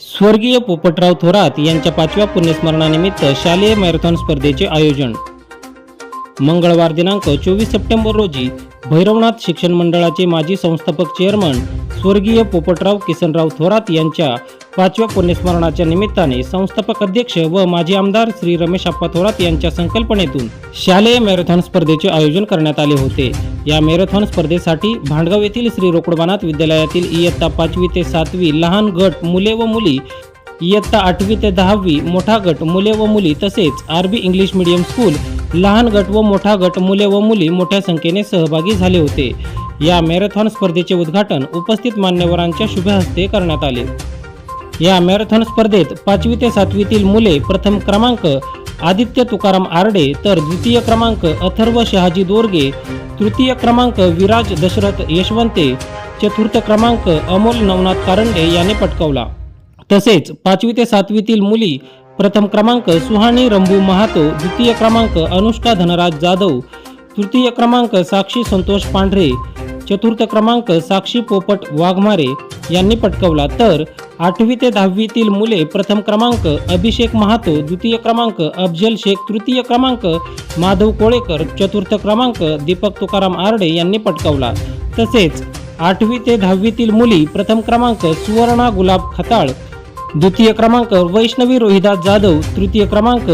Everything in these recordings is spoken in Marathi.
स्वर्गीय पोपटराव थोरात यांच्या पाचव्या पुण्यस्मरणानिमित्त शालेय मॅरेथॉन स्पर्धेचे आयोजन. मंगळवार दिनांक चोवीस सप्टेंबर रोजी भैरवनाथ शिक्षण मंडळाचे माजी संस्थापक चेअरमन स्वर्गीय पोपटराव किसनराव थोरात यांच्या पाचव्या पुण्यस्मरणाच्या निमित्ताने संस्थापक अध्यक्ष व माजी आमदार श्री रमेश आप्पा थोरात यांच्या संकल्पनेतून शालेय मॅरेथॉन स्पर्धेचे आयोजन करण्यात आले होते. या मॅरेथॉन स्पर्धेसाठी भांडगाव येथील श्री रोकडबानाथ विद्यालयातील इयत्ता पाचवी ते सातवी लहान गट मुले व मुली इयत्ता आठवी ते दहावी मोठा गट मुले व मुली तसेच आरबी इंग्लिश मीडियम स्कूल लहान गट व मोठा गट मुले व मुली मोठ्या संख्येने सहभागी झाले होते. या मॅरेथॉन स्पर्धेचे उद्घाटन उपस्थित मान्यवरांच्या शुभहस्ते करण्यात आले. या मॅरेथॉन स्पर्धेत पाचवी ते सातवीतील मुले प्रथम क्रमांक आदित्य तुकाराम आरडे तर द्वितीय क्रमांक अथर्व शहाजी दोरगे तृतीय क्रमांक विराज दशरथ यशवंते चतुर्थ क्रमांक अमोल नवनाथ कारंडे याने पटकावला. तसेच पाचवी ते सातवीतील मुली प्रथम क्रमांक सुहाणी रंभू महातो द्वितीय क्रमांक अनुष्का धनराज जाधव तृतीय क्रमांक साक्षी संतोष पांढरे चतुर्थ क्रमांक साक्षी पोपट वाघमारे यांनी पटकवला. तर आठवी ते दहावीतील मुले प्रथम क्रमांक अभिषेक महातो द्वितीय क्रमांक अफजल शेख तृतीय क्रमांक माधव कोळेकर चतुर्थ क्रमांक दीपक तुकाराम आरडे यांनी पटकवला. तसेच आठवी ते दहावीतील मुली प्रथम क्रमांक सुवर्णा गुलाब खताळ द्वितीय क्रमांक वैष्णवी रोहिदास जाधव तृतीय क्रमांक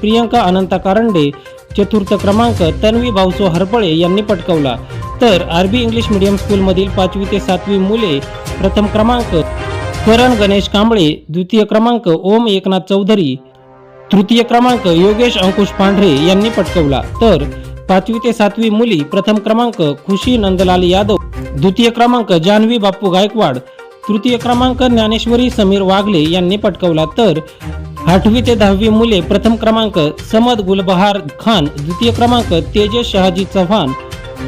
प्रियंका अनंता कारंडे चतुर्थ क्रमांक तन्वी भाऊसो हरपळे यांनी पटकवला. तर आरबी इंग्लिश मीडियम स्कूलमधील पाचवी ते सातवी मुले प्रथम क्रमांक करण गणेश कांबळे द्वितीय क्रमांक ओम एकनाथ चौधरी तृतीय क्रमांक योगेश अंकुश पांढरे यांनी पटकवला. तर पाचवी ते सातवी मुली प्रथम क्रमांक खुशी नंदलाल यादव द्वितीय क्रमांक जान्हवी बाप्पू गायकवाड तृतीय क्रमांक ज्ञानेश्वरी समीर वाघले यांनी पटकवला. तर आठवी ते दहावी मुले प्रथम क्रमांक समद गुलबहार खान द्वितीय क्रमांक तेजस शहाजी चव्हाण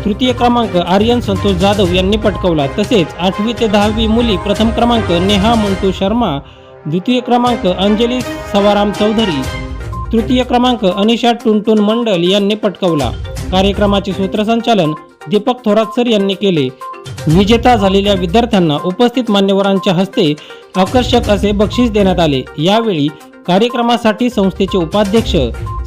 तृतीय क्रमांक आर्यन संतोष जाधव यांनी पटकवला. तसेच आठवी ते दहावी मुली प्रथम क्रमांक नेहा मंटू शर्मा द्वितीय क्रमांक अंजली सवाराम चौधरी तृतीय क्रमांक अनिशा टुनटुन मंडल यांनी पटकवला. कार्यक्रमाचे सूत्रसंचालन दीपक थोरात सर यांनी केले. विजेता झालेल्या विद्यार्थ्यांना उपस्थित मान्यवरांच्या हस्ते आकर्षक असे बक्षीस देण्यात आले. यावेळी कार्यक्रमासाठी संस्थेचे उपाध्यक्ष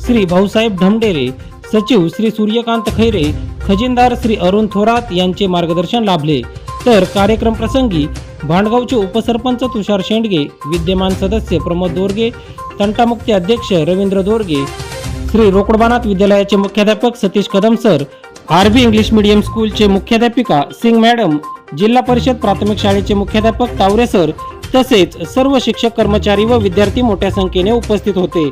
श्री भाऊसाहेब ढमडेरे सचिव श्री सूर्यकांत खैरे खजिनदार श्री अरुण थोरात यांचे मार्गदर्शन लाभले. तर कार्यक्रम प्रसंगी भांडगावचे उपसरपंच तुषार शेंडगे विद्यमान सदस्य प्रमोद दोरगे तंटामुक्ती अध्यक्ष रवींद्र दोरगे श्री रोकडबानाथ विद्यालयाचे मुख्याध्यापक Satish Kadam sir R B English medium स्कूलचे मुख्याध्यापिका सिंग मॅडम जिल्हा परिषद प्राथमिक शाळेचे मुख्याध्यापक तावरे सर तसेच सर्व शिक्षक कर्मचारी व विद्यार्थी मोठ्या संख्येने उपस्थित होते.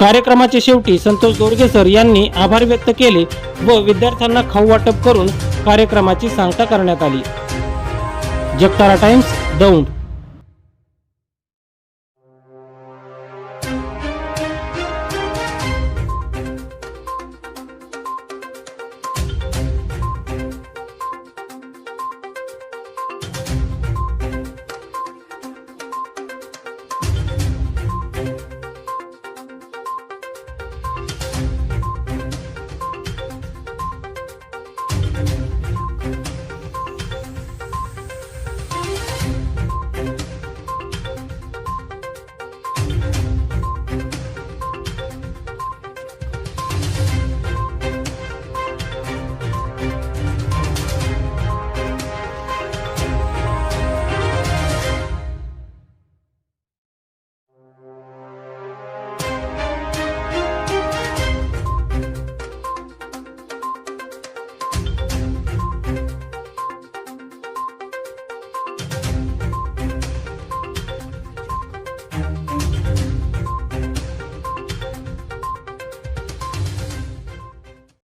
कार्यक्रमाच्या शेवटी संतोष दोरगे सर यांनी आभार व्यक्त केले व विद्यार्थ्यांना खाऊ वाटप करून कार्यक्रमाची सांगता करण्यात आली. जगतारा टाइम्स दौंड.